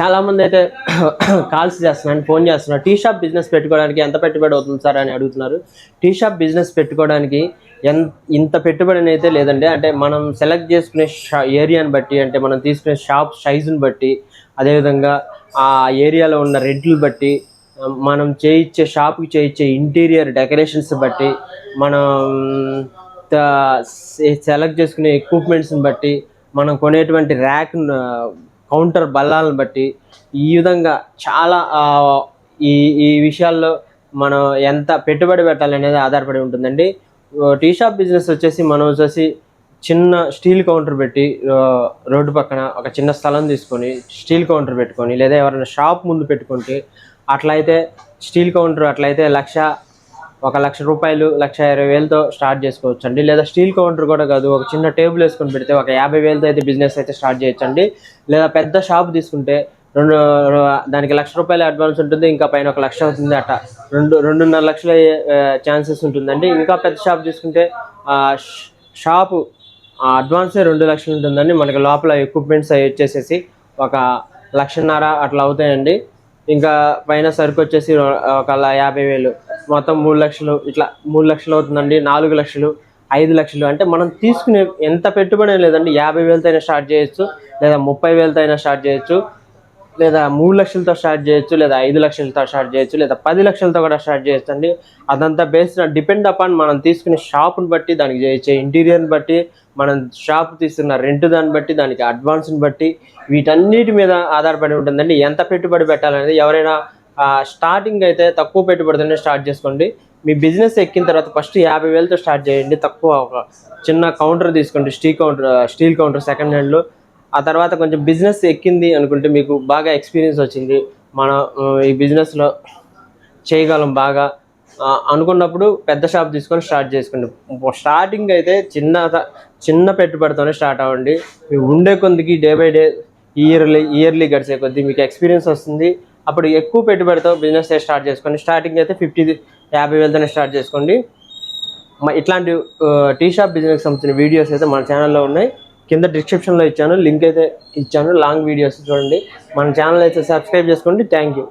చాలామంది అయితే కాల్స్ చేస్తున్నారు ఫోన్ చేస్తున్నారు. టీ షాప్ బిజినెస్ పెట్టుకోవడానికి ఎంత పెట్టుబడి అవుతుంది సార్ అని అడుగుతున్నారు. టీ షాప్ బిజినెస్ పెట్టుకోవడానికి ఎంత ఇంత పెట్టుబడి అయితే లేదండి. అంటే మనం సెలెక్ట్ చేసుకునే షా ఏరియాని బట్టి అంటే మనం తీసుకునే షాప్ సైజుని బట్టి అదేవిధంగా ఆ ఏరియాలో ఉన్న రెడ్లు బట్టి మనం చేయించే షాప్కి చేయించే ఇంటీరియర్ డెకరేషన్స్ బట్టి మనం సెలెక్ట్ చేసుకునే ఎక్విప్మెంట్స్ని బట్టి మనం కొనేటువంటి ర్యాక్ కౌంటర్ బల్లాలను బట్టి ఈ విధంగా చాలా ఈ ఈ విషయాల్లో మనం ఎంత పెట్టుబడి పెట్టాలనేది ఆధారపడి ఉంటుందండి. టీ షాప్ బిజినెస్ వచ్చేసి మనం వచ్చేసి చిన్న స్టీల్ కౌంటర్ పెట్టి రోడ్డు పక్కన ఒక చిన్న స్థలం తీసుకొని స్టీల్ కౌంటర్ పెట్టుకొని లేదా ఎవరైనా షాప్ ముందు పెట్టుకుంటే అట్లయితే స్టీల్ కౌంటర్ అట్లయితే లక్ష ఒక లక్ష రూపాయలు లక్ష ఇరవై వేలతో స్టార్ట్ చేసుకోవచ్చు అండి లేదా స్టీల్ కౌంటర్ కూడా కాదు ఒక చిన్న టేబుల్ వేసుకొని పెడితే ఒక యాభై వేలతో అయితే బిజినెస్ అయితే స్టార్ట్ చేయొచ్చండి. లేదా పెద్ద షాప్ తీసుకుంటే రెండు దానికి లక్ష రూపాయల అడ్వాన్స్ ఉంటుంది ఇంకా పైన ఒక లక్ష అవుతుంది అట్ట రెండు రెండున్నర లక్షల ఛాన్సెస్ ఉంటుందండి. ఇంకా పెద్ద షాప్ తీసుకుంటే ఆ, షాపు అడ్వాన్సే రెండు లక్షలు ఉంటుందండి. మనకి లోపల ఎక్విప్మెంట్స్ అవి వచ్చేసేసి ఒక లక్షన్నర అట్లా అవుతాయండి. ఇంకా పైన సరుకు వచ్చేసి ఒక యాభై వేలు. మొత్తం మూడు లక్షలు ఇట్లా మూడు లక్షలు అవుతుందండి నాలుగు లక్షలు ఐదు లక్షలు. అంటే మనం తీసుకునే ఎంత పెట్టుబడి లేదండి యాభై వేలతో అయినా స్టార్ట్ చేయొచ్చు లేదా ముప్పై వేలతో అయినా స్టార్ట్ చేయొచ్చు లేదా మూడు లక్షలతో స్టార్ట్ చేయొచ్చు లేదా ఐదు లక్షలతో స్టార్ట్ చేయొచ్చు లేదా పది లక్షలతో కూడా స్టార్ట్ చేయొచ్చు అండి. అదంతా బేస్డ్ డిపెండ్ అపాన్ మనం తీసుకునే షాప్ని బట్టి దానికి చేయించే ఇంటీరియర్ని బట్టి మనం షాప్ తీసుకున్న రెంట్ దాన్ని బట్టి దానికి అడ్వాన్స్ని బట్టి వీటన్నిటి మీద ఆధారపడి ఉంటుందండి. ఎంత పెట్టుబడి పెట్టాలనేది ఎవరైనా స్టార్టింగ్ అయితే తక్కువ పెట్టుబడితోనే స్టార్ట్ చేసుకోండి. మీ బిజినెస్ ఎక్కిన తర్వాత ఫస్ట్ యాభై వేలతో స్టార్ట్ చేయండి. తక్కువ ఒక చిన్న కౌంటర్ తీసుకోండి. Steel counter steel counter second హ్యాండ్లో ఆ తర్వాత కొంచెం బిజినెస్ ఎక్కింది అనుకుంటే మీకు బాగా ఎక్స్పీరియన్స్ వచ్చింది. మనం ఈ బిజినెస్లో చేయగలం బాగా. అనుకున్నప్పుడు పెద్ద షాప్ తీసుకొని స్టార్ట్ చేసుకోండి. స్టార్టింగ్ అయితే చిన్న చిన్న పెట్టుబడితోనే స్టార్ట్ అవ్వండి. ఉండే కొద్దికి day by day yearly yearly గడిచే కొద్దీ మీకు ఎక్స్పీరియన్స్ వస్తుంది. అప్పుడు ఎక్కువ పెట్టుబడితో బిజినెస్ స్టార్ట్ చేసుకోండి. స్టార్టింగ్ అయితే ఫిఫ్టీ యాభై వేలతోనే స్టార్ట్ చేసుకోండి. ఇట్లాంటి టీ షాప్ బిజినెస్ సంబంధించిన వీడియోస్ అయితే మన ఛానల్లో ఉన్నాయి. కింద డిస్క్రిప్షన్లో ఇచ్చాను లింక్ అయితే ఇచ్చాను లాంగ్ వీడియోస్ చూడండి. మన ఛానల్ అయితే సబ్స్క్రైబ్ చేసుకోండి. Thank you